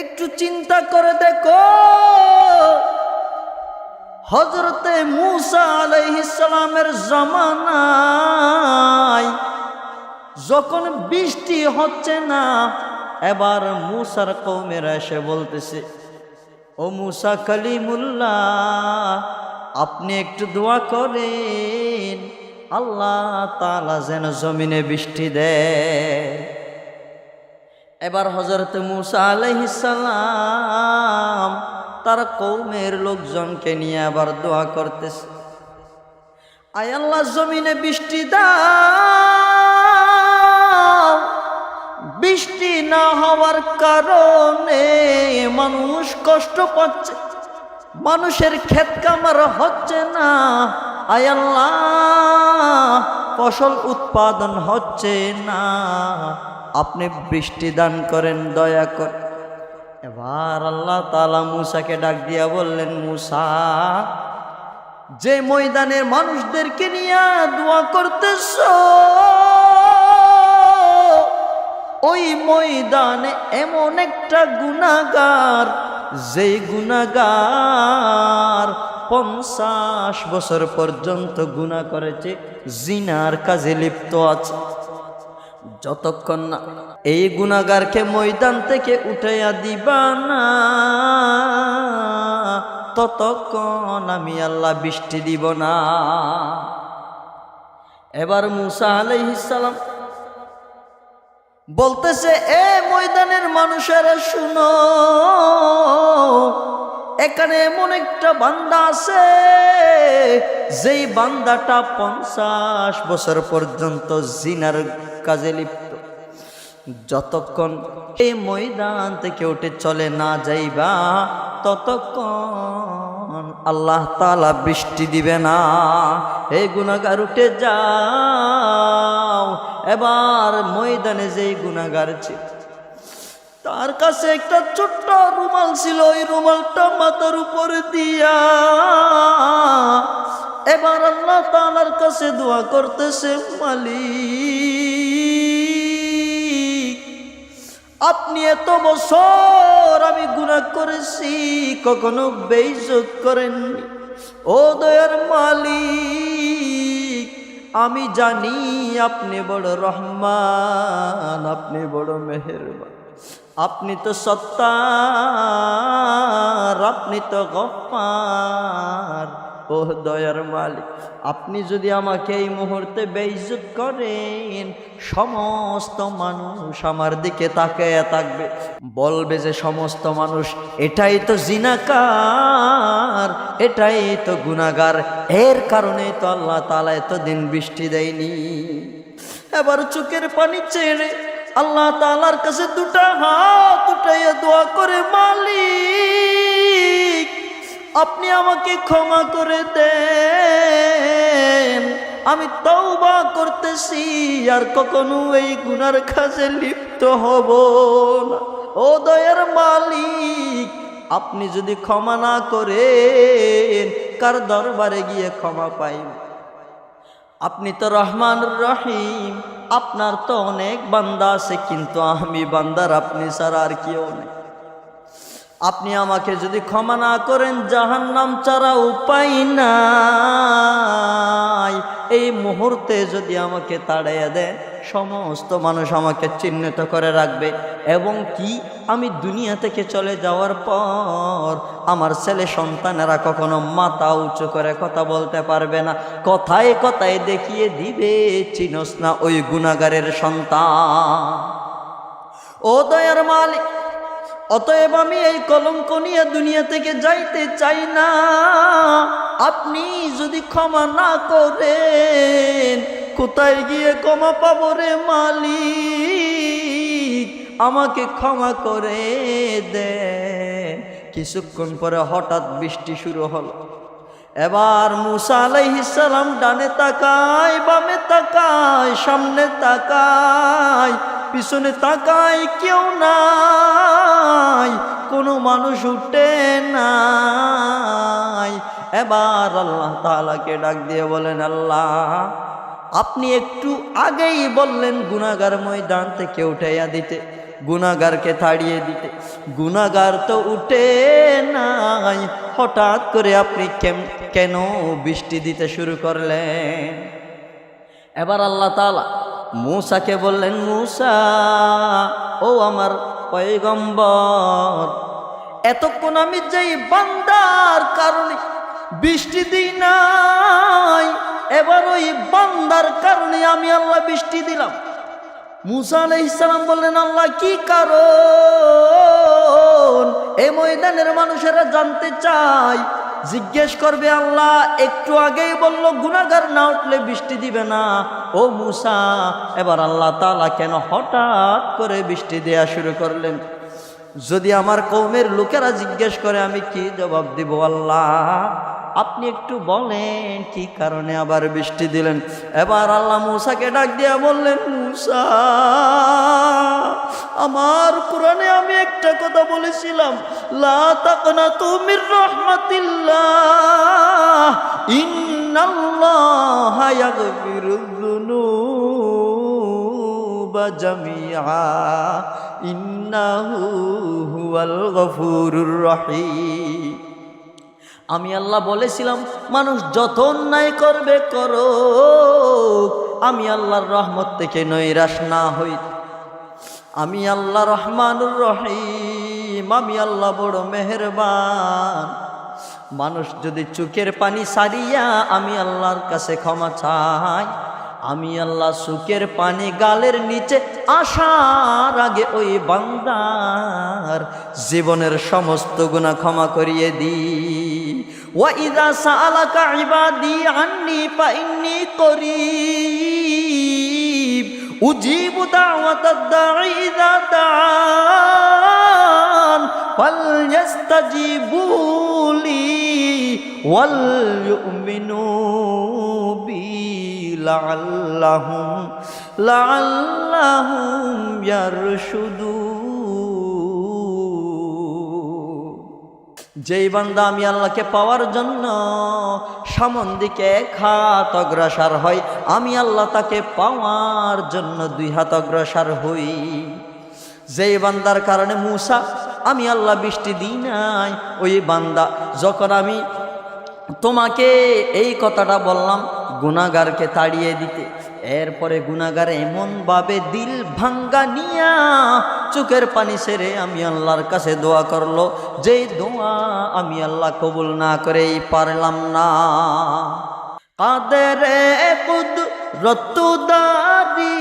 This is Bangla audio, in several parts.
একটু চিন্তা করে দেখো। হজরতে মুসা আলাইহিসালামের জমানায় যখন বৃষ্টি হচ্ছে না, এবার মুসার কৌমেরা এসে বলতেছে, ও মুসা কালিমুল্লাহ, আপনি একটু দোয়া করেন, আল্লাহ তালা যেন জমিনে বৃষ্টি দেয়। এবার হজরত মুসা আলাইহিসালাম তার কৌমের লোকজনকে নিয়ে আবার দোয়া করতেছে। আয় আল্লাহ, জমিনে বৃষ্টি দাও। বৃষ্টি না হওয়ার কারণে মানুষ কষ্ট পাচ্ছে, মানুষের ক্ষেত কামার হচ্ছে না। আয় আল্লাহ, ফসল উৎপাদন হচ্ছে না। আপনি বৃষ্টি দান করেন, দয়া করে। এবার আল্লাহ তালা মুসাকে ডাক দিয়া বললেন, মুসা, যে ময়দানের মানুষদেরকে নিয়ে দোয়া করতেছ, ওই ময়দানে এমন একটা গুণাগার যে গুণাগার পঞ্চাশ বছর পর্যন্ত গুণা করেছে, জিনার কাজে লিপ্ত আছে। যতক্ষণ না এই গুণাগারকে ময়দান থেকে উঠাইয়া দিবা না, ততক্ষণ আমি আল্লাহ বৃষ্টি দিব না। এবার মুসা আলাইহিসালাম বলতেছে, এ ময়দানের মানুষেরা শুনো এখানে এমন একটা বান্দা আছে, যেই বান্দাটা পঞ্চাশ বছর পর্যন্ত জিনার কাজে লিপ্ত। যতক্ষণ এই ময়দান থেকে উঠে চলে না যাইবা, ততক্ষণ আল্লাহ তালা বৃষ্টি দিবে না। এই গুণাগার উঠে যাও। এবার ময়দানে যেই গুণাগার ছিল তার কাছে একটা ছোট্ট রুমাল ছিল, ওই রুমালটা মাথার উপরে দিয়া। এবার আল্লাহ তালার কাছে দোয়া করতেছে, মালিক, আপনি এত বছর আমি গুণা করেছি, কখনো বেইজত করেননি। ও দয়ার মালিক, আমি জানি আপনি বড় রহমান, আপনি বড় মেহেরবান। আপনি তো সত্তার, আপনি তো গপ্পার ও দয়ার মালিক, আপনি যদি আমাকে এই মুহূর্তে বেইজ্জত করেন, সমস্ত মানুষ আমার দিকে তাকায় থাকবে। বলবে যে সমস্ত মানুষ, এটাই তো জিনাকার, এটাই তো গুনাগার এর কারণেই তো আল্লাহ তালা এতদিন বৃষ্টি দেয়নি। এবার চোখের পানি ছেড়ে আল্লাহ তালার কাছে দুটা হাত উঠাইয়া দোয়া করে, মালিক, আপনি আমাকে ক্ষমা করে দেন। আমি তওবা করতেছি, আর কখনো এই গুনার কাজে লিপ্ত হব না। ও দয়ার মালিক, আপনি যদি ক্ষমা না করেন, কার দরবারে গিয়ে ক্ষমা পাইব? আপনি তো রহমান রহিম। আপনার তো অনেক বান্দা আছে, কিন্তু আমি বান্দার আপনি ছাড়া আর কেউ নেই। আপনি আমাকে যদি ক্ষমা না করেন জাহান নাম ছাড়া উপায় না এই মুহূর্তে যদি আমাকে তাড়াইয়া দেন সমস্ত মানুষ আমাকে চিহ্নিত করে রাখবে। এবং কি? আমি দুনিয়া থেকে চলে যাওয়ার পর আমার ছেলে সন্তানেরা কখনো মাথা উঁচু করে কথা বলতে পারবে না। কথায় কথায় দেখিয়ে দিবে, চিনস না ওই গুণাগারের সন্তান। ও দয়ার মালিক, অতএব আমি এই কলঙ্ক নিয়ে দুনিয়া থেকে যাইতে চাই না। আপনি যদি ক্ষমা না করেন কোথায় গিয়ে ক্ষমা পাবো রে মালিক? আমাকে ক্ষমা করে দে। কিছুক্ষণ পরে হঠাৎ বৃষ্টি শুরু হলো। এবার মুসা আলাইহিসালাম ডানে তাকায়, বামে তাকায়, সামনে তাকায়, পিছনে তাকায়, কেউ নাই, কোনো মানুষ উঠে নাই। এবার আল্লাহ তালাকে ডাক দিয়ে বলেন, আল্লাহ আপনি একটু আগেই বললেন গুনাগার ময়দান থেকে উঠাইয়া দিতে? গুনাগারকে তাড়িয়ে দিতে। গুনাগার তো উঠে নাই। হঠাৎ করে আপনি কেন বৃষ্টি দিতে শুরু করলেন? এবার আল্লাহ তালা মূসাকে বললেন, মূসা, ও আমার পয়গম্বর, এতক্ষণ আমি যেই বান্দার কারণে বৃষ্টি দিই নাই। এবার ওই বান্দার কারণে আমি আল্লাহ বৃষ্টি দিলাম। মুসা আলাইসালাম বললেন, আল্লাহ, কি কারণ? এই ময়দানের মানুষেরা জানতে চায়। জিজ্ঞেস করবে আল্লাহ, একটু আগেই বলল গুনাগার না উঠলে বৃষ্টি দিবে না। ও মুসা, এবার আল্লাহ তালা কেন হঠাৎ করে বৃষ্টি দেয়া শুরু করলেন? যদি আমার কৌমের লোকেরা জিজ্ঞেস করে, আমি কি জবাব দিব আল্লাহ? আপনি একটু বলেন, কি কারণে আবার বৃষ্টি দিলেন? এবার আল্লাহ মুসাকে ডাক দিয়া বললেন, মুসা, আমার কোরআনে আমি একটা কথা বলেছিলাম, লা তাকনা তুমির রহমাতিল্লাহ, ইন্নাল্লাহ ইয়াগফিরুয যুনুবা জামিআ, ইন্নাহু হুয়াল গফুরুর রহিম। আমি আল্লাহ বলেছিলাম, মানুষ যত অন্যায় করবে, করো। আমি আল্লাহর রহমত থেকে নৈরাশ না হই। আমি আল্লাহ রহমানুর রহিম, আমি আল্লাহ বড় মেহেরবান। মানুষ যদি চুকের পানি সারিয়া আমি আল্লাহর কাছে ক্ষমা চাই, আমি আল্লাহ সুকের পানি গালের নিচে আসার আগে ওই বান্দার জীবনের সমস্ত গুণা ক্ষমা করিয়ে দিই। ওয়াইদা সালাকা ইবাদি আন্নি ফাইন্নি করিব উজিবু দাওয়াতাদ দাঈ ইযা দাআন ফালইস্তাজিবু লি ওয়াল ইউমিনু বি লাআল্লাহুম লাআল্লাহুম যেই বান্দা আমি আল্লাহকে পাওয়ার জন্য সামন দিকে এক হাত অগ্রসর হয়, আমি আল্লাহ তাকে পাওয়ার জন্য দুই হাত অগ্রসর হই। যেই বান্দার কারণে মূসা, আমি আল্লাহ বৃষ্টি দিই নাই, ওই বান্দা, যখন আমি তোমাকে এই কথাটা বললাম গুনাগারকে তাড়িয়ে দিতে। এরপরে গুনাগার এমনভাবে দিল ভাঙ্গা নিয়া চোখের পানি সেরে আমি আল্লাহর কাছে দোয়া করল, যেই দোয়া আমি আল্লাহ কবুল না করেই পারলাম না। কাদের কুদ রতুদারি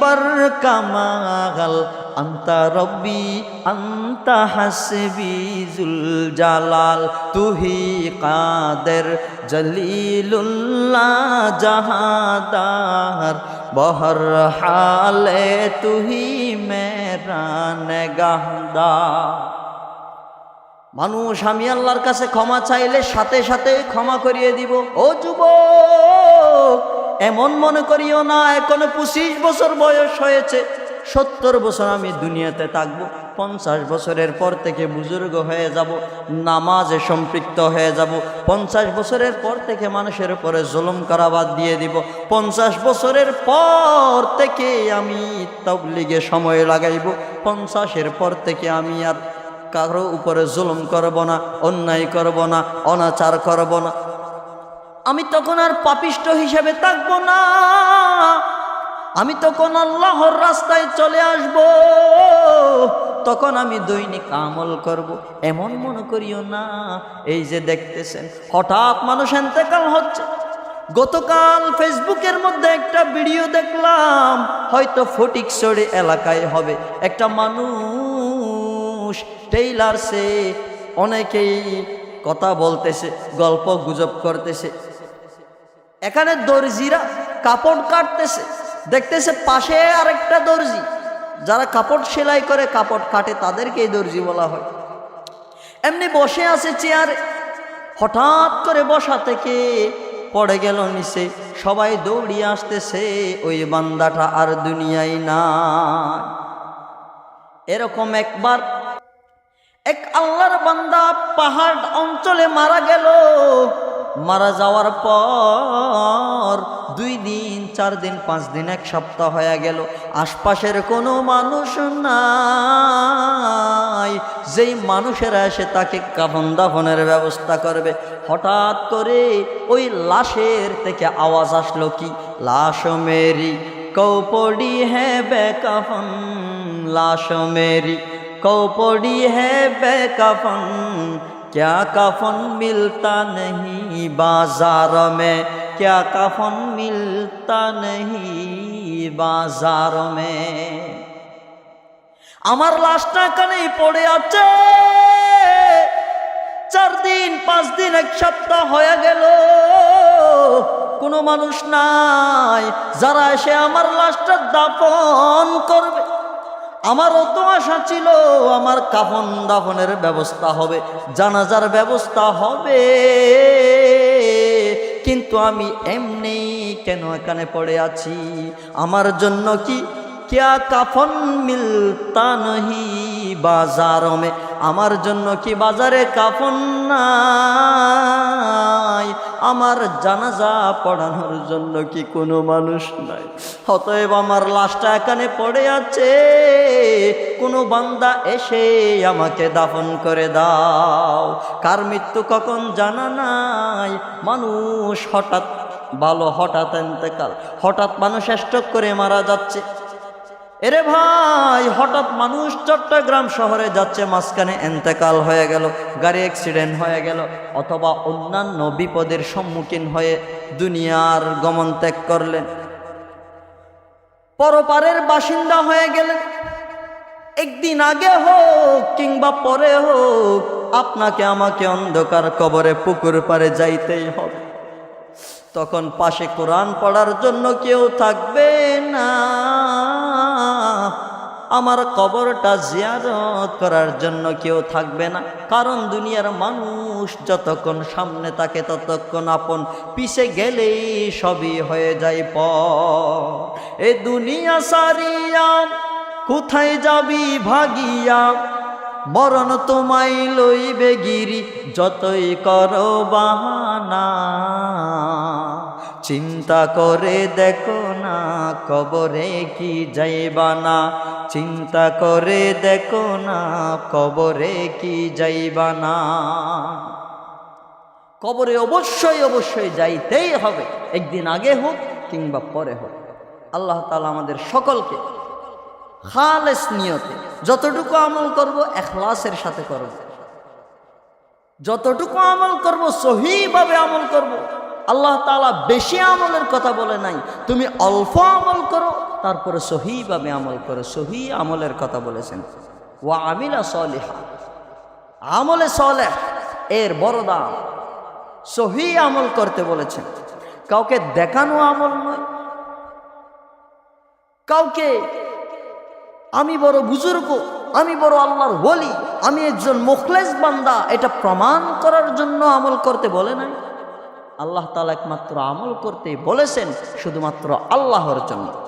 বর কামাল আন্তা রব্বি, আন্তা হাসবি জুল জালাল তুহি কাদের জলিলুল্লাহ জাহাদার, বহর হালে তুহি মেরা নেগাহদার মানুষ, আমি আল্লাহর কাছে ক্ষমা চাইলে সাথে সাথে ক্ষমা করিয়ে দিব। ও যুবক এমন মনে করিও না, এখনও পঁচিশ বছর বয়স হয়েছে। সত্তর বছর আমি দুনিয়াতে থাকব, পঞ্চাশ বছরের পর থেকে বুজুর্গ হয়ে যাব, নামাজে সম্পৃক্ত হয়ে যাব। পঞ্চাশ বছরের পর থেকে মানুষের উপরে জুলুম করা বাদ দিয়ে দিব। পঞ্চাশ বছরের পর থেকে আমি তবলিগে সময় লাগাইব। পঞ্চাশের পর থেকে আমি আর কারও উপরে জুলুম করব না, অন্যায় করব না, অনাচার করব না। আমি তখন আর পাপিষ্ট হিসেবে থাকব না। আমি তখন আল্লাহর রাস্তায় চলে আসব। তখন আমি দৈনিক আমল করব। এমন মনে করিও না, এই যে দেখতেছেন, হঠাৎ মানুষ এতেকাল হচ্ছে। গতকাল ফেসবুকের মধ্যে একটা ভিডিও দেখলাম, হয়তো ফটিকছড়ি এলাকায় হবে। একটা মানুষ টেইলার্সে অনেকেই কথা বলতেছে, গল্প গুজব করতেছে। এখানে দর্জিরা কাপড় কাটতেছে। দেখতেছে পাশে আরেকটা দর্জি। যারা কাপড় সেলাই করে, কাপড় কাটে, তাদেরকেই দর্জি বলা হয়। এমনি বসে আছে চেয়ারে। হঠাৎ করে বসা থেকে পড়ে গেল নিচে। সবাই দৌড়িয়ে আসতেছে, ওই বান্দাটা আর দুনিয়ায় না এরকম একবার এক আল্লাহর বান্দা পাহাড় অঞ্চলে মারা গেল। মারা যাওয়ার পর দুই দিন, চার দিন, পাঁচ দিন, এক সপ্তাহ হয়ে গেল। আশপাশের কোনো মানুষ নাই। যেই মানুষেরা এসে তাকে কাফন দাফনের ব্যবস্থা করবে। হঠাৎ করে ওই লাশের থেকে আওয়াজ আসলো কি? লাশ মেরি, কৌপড়ি হে বেকাফন লাশ মেরি, কৌপড়ি হে বেকাফন क्या कफन मिलता नहीं बाजार में क्या कफन मिलता नहीं बाजार में আমার লাশটা এখানেই পড়ে আছে চার দিন পাঁচ দিন এক সপ্তাহ হয়ে গেল কোনো মানুষ নাই যারা এসে আমার লাশটা দাফন করবে আমারও তো আশা ছিল আমার কাফন দাফনের ব্যবস্থা হবে, জানাজার ব্যবস্থা হবে। কিন্তু আমি এমনি কেন এখানে পড়ে আছি? আমার জন্য কি ক্যা কাফন মিলতা নহি বাজার মে আমার জন্য কি বাজারে কাফন নাই। আমার জানাজা পড়ানোর জন্য কি কোনো মানুষ নাই। অতএব আমার লাশটা এখানে পড়ে আছে। কোনো বান্দা এসে আমাকে দাফন করে দাও। কার মৃত্যু কখন জানা নাই। মানুষ হঠাৎ, ভালো হঠাৎ এতেকাল হঠাৎ মানুষ স্টক করে মারা যাচ্ছে। এরে ভাই, হঠাৎ মানুষ চট্টগ্রাম শহরে যাচ্ছে, মাঝখানে এন্তেকাল হয়ে গেল, গাড়ি অ্যাক্সিডেন্ট হয়ে গেল, অথবা অন্যান্য বিপদের সম্মুখীন হয়ে দুনিয়ার গমন ত্যাগ করলেন। পরপারের বাসিন্দা হয়ে গেলেন। একদিন আগে হোক কিংবা পরে হোক, আপনাকে আমাকে অন্ধকার কবরে পুকুর পারে যাইতেই হবে। তখন পাশে কোরআন পড়ার জন্য কেউ থাকবে না। আমার কবরটা জিয়ারত করার জন্য কেউ থাকবে না। কারণ দুনিয়ার মানুষ যতক্ষণ সামনে থাকে ততক্ষণ আপন পিছে গেলেই সবই হয়ে যায় প এ দুনিয়া সারিয়া, কোথায় যাবি ভাগিয়া? মরণ তোমায় লইবে গিরি, যতই করো বাহানা। চিন্তা করে দেখো না, কবরে কি যাইবা না চিন্তা করে দেখো না, কবরে কি যাইবা না কবরে অবশ্যই অবশ্যই যাইতেই হবে, একদিন আগে হোক কিংবা পরে হোক। আল্লাহ তালা আমাদের সকলকে খালেস নিয়তে যতটুকু আমল করব এখলাসের সাথে করব। যতটুকু আমল করব সহিভাবে আমল করব। আল্লাহ তালা বেশি আমলের কথা বলে নাই। তুমি অল্প আমল করো, তারপরে সহিভাবে আমল করো। সহি আমলের কথা বলেছেন। ও আমিলা সলিহা। আমলে সলেহ, এর বড় দাম সহি আমল করতে বলেছেন। কাউকে দেখানো আমল নয়। কাউকে, আমি বড় বুজুর্গ, আমি বড় আল্লাহর বলি আমি একজন মুখলেস বান্দা, এটা প্রমাণ করার জন্য আমল করতে বলে নাই। আল্লাহ তালা একমাত্র আমল করতে বলেছেন শুধুমাত্র আল্লাহর জন্য।